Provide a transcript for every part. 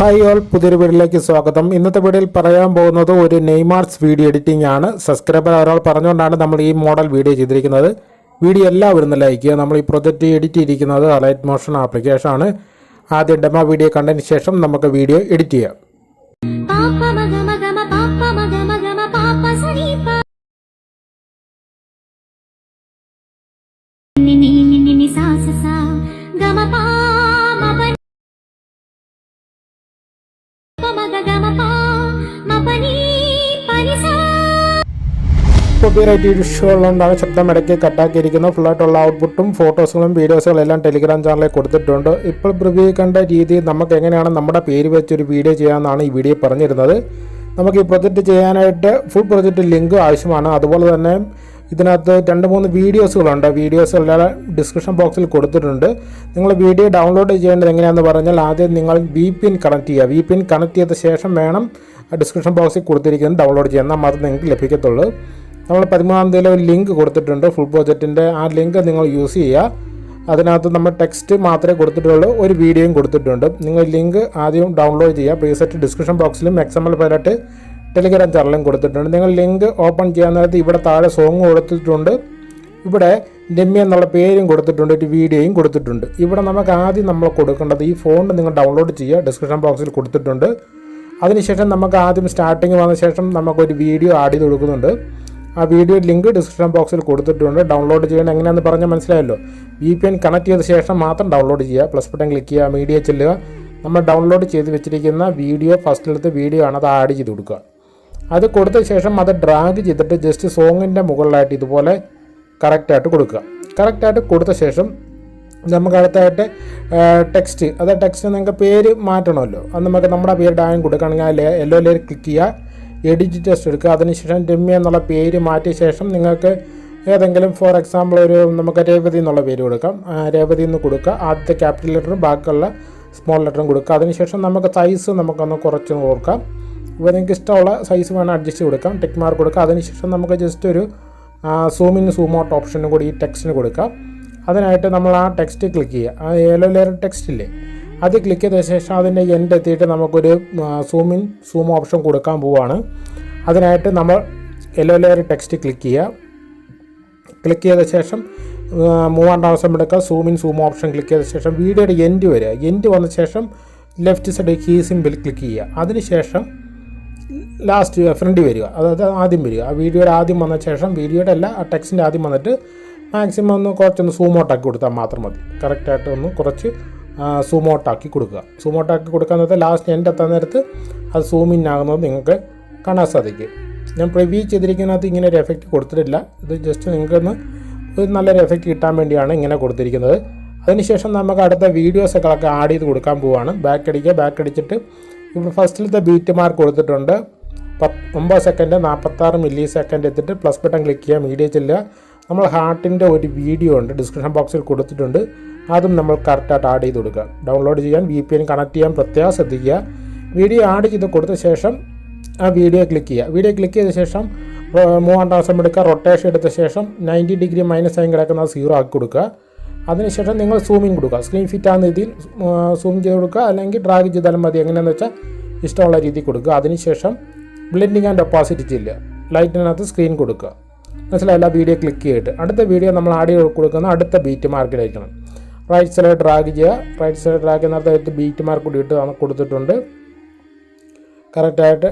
Hi all പുതിയൊരു വീഡിയോയിലേക്ക് സ്വാഗതം. ഇന്നത്തെ വീഡിയോയിൽ പറയാൻ പോകുന്നത് ഒരു നെയ്മാർസ് വീഡിയോ എഡിറ്റിംഗ് ആണ്. സബ്സ്ക്രൈബർ ഒരാൾ പറഞ്ഞുകൊണ്ടാണ് നമ്മൾ ഈ മോഡൽ വീഡിയോ ചെയ്തിരിക്കുന്നത്. വീഡിയോ എല്ലാവരും ലൈക്ക് ചെയ്യുക. നമ്മൾ ഈ പ്രൊജക്റ്റ് എഡിറ്റ് ചെയ്തിരിക്കുന്നത് അലൈറ്റ് മോഷൻ ആപ്ലിക്കേഷൻ ആണ്. ആദ്യം ഡെമോ വീഡിയോ കണ്ടതിന് ശേഷം നമുക്ക് വീഡിയോ എഡിറ്റ് ചെയ്യാം. ഗമ പാ കോപ്പിറൈറ്റ് ഇഷ്യൂ ഉള്ളതുകൊണ്ടാണ് ശബ്ദം ഇടയ്ക്ക് കട്ടാക്കിയിരിക്കുന്നത് ഫുള്ളായിട്ടുള്ള ഔട്ട്പുട്ടും ഫോട്ടോസുകളും വീഡിയോസുകളും എല്ലാം ടെലിഗ്രാം ചാനലിൽ കൊടുത്തിട്ടുണ്ട്. ഇപ്പോൾ പ്രിവ്യൂ കണ്ട രീതി നമുക്ക് എങ്ങനെയാണ് നമ്മുടെ പേര് വെച്ചൊരു വീഡിയോ ചെയ്യാമെന്നാണ് ഈ വീഡിയോ പറഞ്ഞിരുന്നത്. നമുക്ക് ഈ പ്രൊജക്റ്റ് ചെയ്യാനായിട്ട് ഫുൾ പ്രൊജക്റ്റ് ലിങ്ക് ആവശ്യമാണ്. അതുപോലെ തന്നെ ഇതിനകത്ത് രണ്ട് മൂന്ന് വീഡിയോസുകളുണ്ട്. വീഡിയോസ് എല്ലാം ഡിസ്ക്രിപ്ഷൻ ബോക്സിൽ കൊടുത്തിട്ടുണ്ട്. നിങ്ങൾ വീഡിയോ ഡൗൺലോഡ് ചെയ്യേണ്ടത് എങ്ങനെയാണെന്ന് പറഞ്ഞാൽ ആദ്യം നിങ്ങൾ വി പി എൻ കണക്ട് ചെയ്യുക. വി പി എൻ കണക്ട് ചെയ്ത ശേഷം വേണം ഡിസ്ക്രിപ്ഷൻ ബോക്സിൽ കൊടുത്തിരിക്കുന്നത് ഡൗൺലോഡ് ചെയ്യാൻ എന്നാൽ മാത്രമേ നിങ്ങൾക്ക് ലഭിക്കത്തുള്ളൂ. നമ്മൾ പതിമൂന്നാം തീയതി ഒരു ലിങ്ക് കൊടുത്തിട്ടുണ്ട്. ഫുൾ പ്രോജക്റ്റിന്റെ ആ ലിങ്ക് നിങ്ങൾ യൂസ് ചെയ്യുക. അതിനകത്ത് നമ്മൾ ടെക്സ്റ്റ് മാത്രമേ കൊടുത്തിട്ടുള്ളൂ. ഒരു വീഡിയോയും കൊടുത്തിട്ടുണ്ട്. നിങ്ങൾ ലിങ്ക് ആദ്യം ഡൗൺലോഡ് ചെയ്യുക. പ്രീസെറ്റ് ഡിസ്ക്രിപ്ഷൻ ബോക്സിലും എക്സ് എം എൽ ടെലിഗ്രാം ചാനലും കൊടുത്തിട്ടുണ്ട്. നിങ്ങൾ ലിങ്ക് ഓപ്പൺ ചെയ്യാൻ നേരത്തെ ഇവിടെ താഴെ സോങ് കൊടുത്തിട്ടുണ്ട്. ഇവിടെ ഡെമ്മി എന്നുള്ള പേരും കൊടുത്തിട്ടുണ്ട് ഒരു വീഡിയോയും കൊടുത്തിട്ടുണ്ട്. ഇവിടെ നമുക്ക് ആദ്യം നമ്മൾ കൊടുക്കേണ്ടത് ഈ ഫോൺ നിങ്ങൾ ഡൗൺലോഡ് ചെയ്യുക ഡിസ്ക്രിപ്ഷൻ ബോക്സിൽ കൊടുത്തിട്ടുണ്ട്. അതിനുശേഷം നമുക്ക് ആദ്യം സ്റ്റാർട്ടിങ് വന്ന ശേഷം നമുക്കൊരു വീഡിയോ ആഡ് ചെയ്ത് കൊടുക്കുന്നുണ്ട്. ആ വീഡിയോ ലിങ്ക് ഡിസ്ക്രിപ്ഷൻ ബോക്സിൽ കൊടുത്തിട്ടുണ്ട്. ഡൗൺലോഡ് ചെയ്യണം എങ്ങനെയാണെന്ന് പറഞ്ഞാൽ മനസ്സിലായല്ലോ. വി പി എൻ കണക്ട് ചെയ്ത ശേഷം മാത്രം ഡൗൺലോഡ് ചെയ്യുക. പ്ലസ് ബട്ടൺ ക്ലിക്ക് ചെയ്യുക മീഡിയ ചെല്ലുക. നമ്മൾ ഡൗൺലോഡ് ചെയ്ത് വെച്ചിരിക്കുന്ന വീഡിയോ ഫസ്റ്റിലത്തെ വീഡിയോ ആണ് അത് ആഡ് ചെയ്ത് കൊടുക്കുക. അത് കൊടുത്ത ശേഷം അത് ഡ്രാഗ് ചെയ്തിട്ട് ജസ്റ്റ് സോങ്ങിന്റെ മുകളിലായിട്ട് ഇതുപോലെ കറക്റ്റായിട്ട് കൊടുക്കുക. കറക്റ്റായിട്ട് കൊടുത്ത ശേഷം നമുക്ക് അടുത്തായിട്ട് ടെക്സ്റ്റ് അത് ടെക്സ്റ്റ് നിങ്ങൾക്ക് പേര് മാറ്റണമല്ലോ. അത് നമുക്ക് നമ്മുടെ പേര് ഡാൻ കൊടുക്കുകയാണെങ്കിൽ ആ യെല്ലോ ലെയർ ക്ലിക്ക് ചെയ്യുക. എഡിറ്റ് ടെസ്റ്റ് എടുക്കുക. അതിനുശേഷം രമ്യ എന്നുള്ള പേര് മാറ്റിയ ശേഷം നിങ്ങൾക്ക് ഏതെങ്കിലും ഫോർ എക്സാമ്പിൾ ഒരു നമുക്ക് രേവതി എന്നുള്ള പേര് കൊടുക്കാം. രേവതി എന്ന് കൊടുക്കുക. ആദ്യത്തെ ക്യാപിറ്റൽ ലെറ്ററും ബാക്കിയുള്ള സ്മോൾ ലെറ്ററും കൊടുക്കുക. അതിനുശേഷം നമുക്ക് സൈസ് നമുക്കൊന്ന് കുറച്ച് കൊടുക്കാം ഇപ്പോൾ നിങ്ങൾക്ക് ഇഷ്ടമുള്ള സൈസ് വേണം അഡ്ജസ്റ്റ് കൊടുക്കാം. ടെക് മാർക്ക് കൊടുക്കുക അതിനുശേഷം നമുക്ക് ജസ്റ്റ് ഒരു സൂമിൻ സൂം ഔട്ട് ഓപ്ഷനും കൂടി ഈ ടെക്സ്റ്റിന് കൊടുക്കാം. അതിനായിട്ട് നമ്മൾ ആ ടെക്സ്റ്റ് ക്ലിക്ക് ചെയ്യുക. ആ യെല്ലോ ലെയർ ടെക്സ്റ്റ് ഇല്ലേ? അത് ക്ലിക്ക് ചെയ്ത ശേഷം അതിന്റെ എൻഡ് എത്തിയിട്ട് നമുക്കൊരു സൂമിൻ സൂം ഓപ്ഷൻ കൊടുക്കാൻ പോവുകയാണ് അതിനായിട്ട് നമ്മൾ യെല്ലോ ലെയർ ടെക്സ്റ്റ് ക്ലിക്ക് ചെയ്യുക. ക്ലിക്ക് ചെയ്ത ശേഷം മൂവാം പ്രാവശ്യം എടുക്കുക. സൂമിൻ സൂം ഓപ്ഷൻ ക്ലിക്ക് ചെയ്ത ശേഷം വീഡിയോയുടെ എൻഡ് വരിക. എൻഡ് വന്ന ശേഷം left side key simple click ചെയ്യുക. അതിനുശേഷം ലാസ്റ്റ് ഫ്രണ്ടിൽ വരിക. അതായത് ആദ്യം വരിക. ആ വീഡിയോയുടെ ആദ്യം വന്ന ശേഷം വീഡിയോയുടെ അല്ല ആ ടെക്സ്റ്റിന്റെ ആദ്യം വന്നിട്ട് മാക്സിമം ഒന്ന് കുറച്ചൊന്ന് സൂം ഔട്ടാക്കി കൊടുത്താൽ മാത്രം മതി. കറക്റ്റായിട്ട് ഒന്ന് കുറച്ച് സൂം ഔട്ടാക്കി കൊടുക്കുക. സൂം ഔട്ടാക്കി നേരത്തെ ലാസ്റ്റ് എന്റെ എത്താൻ നേരത്ത് അത് സൂം ഇൻ ആകുന്നത് നിങ്ങൾക്ക് കാണാൻ സാധിക്കും. ഞാൻ പ്രിവ്യൂ ചെയ്തിരിക്കുന്നതിനകത്ത് ഇങ്ങനെ ഒരു എഫക്റ്റ് കൊടുത്തിട്ടില്ല. ഇത് ജസ്റ്റ് നിങ്ങൾക്കൊന്ന് ഒരു നല്ലൊരു എഫക്റ്റ് കിട്ടാൻ വേണ്ടിയാണ് ഇങ്ങനെ കൊടുത്തിരിക്കുന്നത്. അതിനുശേഷം നമുക്ക് അടുത്ത വീഡിയോസൊക്കെ ആഡ് ചെയ്ത് കൊടുക്കാൻ പോവുകയാണ് ബാക്ക് അടിക്കുക. ബാക്ക് അടിച്ചിട്ട് ഇവിടെ ഫസ്റ്റിലത്തെ ബീറ്റ് മാർക്ക് കൊടുത്തിട്ടുണ്ട്. പത്ത് ഒമ്പത് സെക്കൻഡ് നാൽപ്പത്താറ് മില്ലി സെക്കൻഡ് എത്തിയിട്ട് പ്ലസ് ബട്ടൺ ക്ലിക്ക് ചെയ്യാം. മീഡിയ ചെല്ലുക. നമ്മൾ ഹാർട്ടിന്റെ ഒരു വീഡിയോ ഉണ്ട് ഡിസ്ക്രിപ്ഷൻ ബോക്സിൽ കൊടുത്തിട്ടുണ്ട്. അതും നമ്മൾ കറക്റ്റായിട്ട് ആഡ് ചെയ്ത് കൊടുക്കുക. ഡൗൺലോഡ് ചെയ്യാൻ വി പി എൻ കണക്ട് ചെയ്യാൻ പ്രത്യേകം ശ്രദ്ധിക്കുക. വീഡിയോ ആഡ് ചെയ്ത് കൊടുത്ത ശേഷം ആ വീഡിയോ ക്ലിക്ക് ചെയ്യുക. വീഡിയോ ക്ലിക്ക് ചെയ്ത ശേഷം മൂവാം എടുക്കുക. റൊട്ടേഷൻ എടുത്ത ശേഷം നയന്റി ഡിഗ്രി മൈനസ് ആയി കിടക്കുന്നത് സീറോ ആക്കി കൊടുക്കുക. അതിനുശേഷം നിങ്ങൾ സൂമിങ് കൊടുക്കുക. സ്ക്രീൻ ഫിറ്റ് ആകുന്ന രീതിയിൽ സൂം ചെയ്ത് കൊടുക്കുക. അല്ലെങ്കിൽ ഡ്രാഗ് ചെയ്താലും മതി. എങ്ങനെയാണെന്ന് വെച്ചാൽ ഇഷ്ടമുള്ള രീതിയിൽ കൊടുക്കുക. അതിനുശേഷം ബ്ലെൻഡിങ് ആൻഡ് ഡെപ്പോസിറ്റ് ചെയ്യില്ല ലൈറ്റിനകത്ത് സ്ക്രീൻ കൊടുക്കുക. മനസ്സിലായില്ല വീഡിയോ ക്ലിക്ക് ചെയ്തിട്ട്. അടുത്ത വീഡിയോ നമ്മൾ ആഡ് കൊടുക്കുന്ന അടുത്ത ബീറ്റ് മാർക്കിലായിരിക്കണം റൈറ്റ് സൈഡ് ഡ്രാഗ് ചെയ്യുക. റൈറ്റ് സൈഡ് ഡ്രാഗ് ചെയ്യുന്നിടത്ത് ബീറ്റ് മാർക്ക് കൂടി ഇട്ട് കൊടുത്തിട്ടുണ്ട്. കറക്റ്റായിട്ട്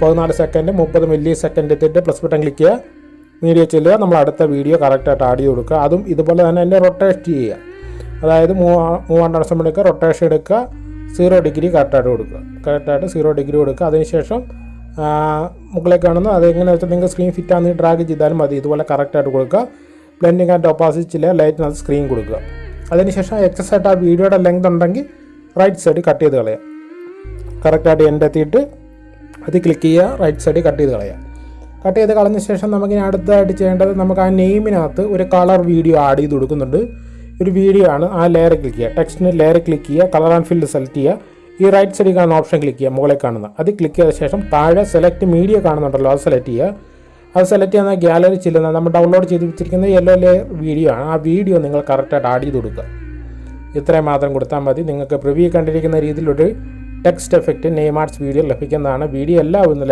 പതിനാല് സെക്കൻഡ് മുപ്പത് മില്ലി സെക്കൻഡ് എത്തിയിട്ട് പ്ലസ് ബട്ടൺ ക്ലിക്ക് ചെയ്യുക. വീഡിയോ ചെല്ലുക നമ്മൾ അടുത്ത വീഡിയോ കറക്റ്റായിട്ട് ആഡ് ചെയ്ത് കൊടുക്കുക. അതും ഇതുപോലെ തന്നെ അതിന്റെ റൊട്ടേറ്റ് ചെയ്യുക. അതായത് മൂവാ മൂവാം ദിവസം എടുക്കുക റൊട്ടേഷൻ എടുക്കുക സീറോ ഡിഗ്രി കറക്റ്റായിട്ട് കൊടുക്കുക കറക്റ്റായിട്ട് സീറോ ഡിഗ്രി കൊടുക്കുക. അതിനുശേഷം മുകളിലേക്ക് കാണുന്നു അത് എങ്ങനെ വെച്ചാൽ നിങ്ങൾക്ക് സ്ക്രീൻ ഫിറ്റ് ആണെന്ന് ഡ്രാഗ് ചെയ്താലും മതി. ഇതുപോലെ കറക്റ്റായിട്ട് കൊടുക്കുക. ബ്ലെൻഡിങ് ആൻഡ് ഓപ്പോസിറ്റിലെ ലൈറ്റിനകത്ത് സ്ക്രീൻ കൊടുക്കുക. അതിനുശേഷം എക്സസ് ആയിട്ട് ആ വീഡിയോയുടെ ലെങ്ത് ഉണ്ടെങ്കിൽ റൈറ്റ് സൈഡ് കട്ട് ചെയ്ത് കളയുക. കറക്റ്റായിട്ട് എന്റെ എത്തിയിട്ട് അത് ക്ലിക്ക് ചെയ്യുക റൈറ്റ് സൈഡ് കട്ട് ചെയ്ത് കളയുക. കട്ട് ചെയ്ത് കളഞ്ഞ ശേഷം നമുക്കിനി അടുത്തതായിട്ട് ചെയ്യേണ്ടത് നമുക്ക് ആ നെയിമിനകത്ത് ഒരു കളർ വീഡിയോ ആഡ് ചെയ്ത് കൊടുക്കുന്നുണ്ട്. ഒരു വീഡിയോ ആണ് ആ ലെയർ ക്ലിക്ക് ചെയ്യുക. ടെക്സ്റ്റിന് ലെയർ ക്ലിക്ക് ചെയ്യുക. കളർ ആൻഡ് ഫീൽഡ് സെലക്ട് ചെയ്യുക. ഈ റൈറ്റ് സൈഡിൽ കാണുന്ന ഓപ്ഷൻ ക്ലിക്ക് ചെയ്യുക. മുകളിൽ കാണുന്ന. അത് ക്ലിക്ക് ചെയ്ത ശേഷം താഴെ സെലക്ട് മീഡിയ കാണുന്നുണ്ടല്ലോ. അത് സെലക്ട് ചെയ്യുക. അത് സെലക്ട് ചെയ്യുന്ന ഗ്യാലറി ചെല്ലുന്ന നമ്മൾ ഡൗൺലോഡ് ചെയ്ത് വെച്ചിരിക്കുന്ന യെല്ലോ ലെയർ വീഡിയോ ആണ്. ആ വീഡിയോ നിങ്ങൾ കറക്റ്റായിട്ട് ആഡ് ചെയ്ത് കൊടുക്കുക. ഇത്രയും മാത്രം കൊടുത്താൽ മതി. നിങ്ങൾക്ക് പ്രിവ്യൂ കണ്ടിരിക്കുന്ന രീതിയിലൊരു ടെക്സ്റ്റ് എഫക്റ്റ് നെയ്മാർട്സ് വീഡിയോ ലഭിക്കുന്നതാണ്. വീഡിയോ എല്ലാം ഒന്ന്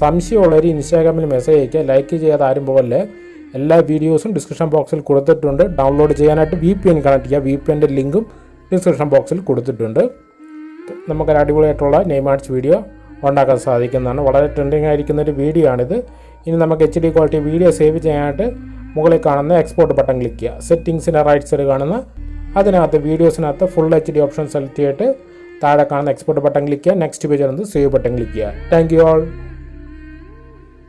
സംശയമുള്ളവർ ഇൻസ്റ്റാഗ്രാമിൽ മെസ്സേജ് അയക്കുക ലൈക്ക് ചെയ്യാതെ ആരും പോകല്ലേ എല്ലാ വീഡിയോസും ഡിസ്ക്രിപ്ഷൻ ബോക്സിൽ കൊടുത്തിട്ടുണ്ട്. ഡൗൺലോഡ് ചെയ്യാനായിട്ട് വി പി എൻ കണക്ട് ചെയ്യുക വി പി എന്റെ ലിങ്കും ഡിസ്ക്രിപ്ഷൻ ബോക്സിൽ കൊടുത്തിട്ടുണ്ട്. നമുക്കൊരു അടിപൊളിയായിട്ടുള്ള നെയ്മാർട്സ് വീഡിയോ ഉണ്ടാക്കാൻ സാധിക്കുന്നതാണ്. വളരെ ട്രെൻഡിങ് ആയിരിക്കുന്ന ഒരു വീഡിയോ ആണിത്. ഇനി നമുക്ക് H D quality video save ചെയ്യാനായിട്ട് മുകളിൽ കാണുന്ന എക്സ്പോർട്ട് ബട്ടൺ ക്ലിക്ക് ചെയ്യുക. സെറ്റിങ്സിന്റെ റൈറ്റ് സൈഡ് കാണുന്ന അതിനകത്ത് വീഡിയോസിനകത്ത് full H D option select ചെയ്തിട്ട് താഴെ കാണുന്ന എക്സ്പോർട്ട് ബട്ടൺ ക്ലിക്ക് ചെയ്യുക. Next page save button click ചെയ്യുക. Thank you all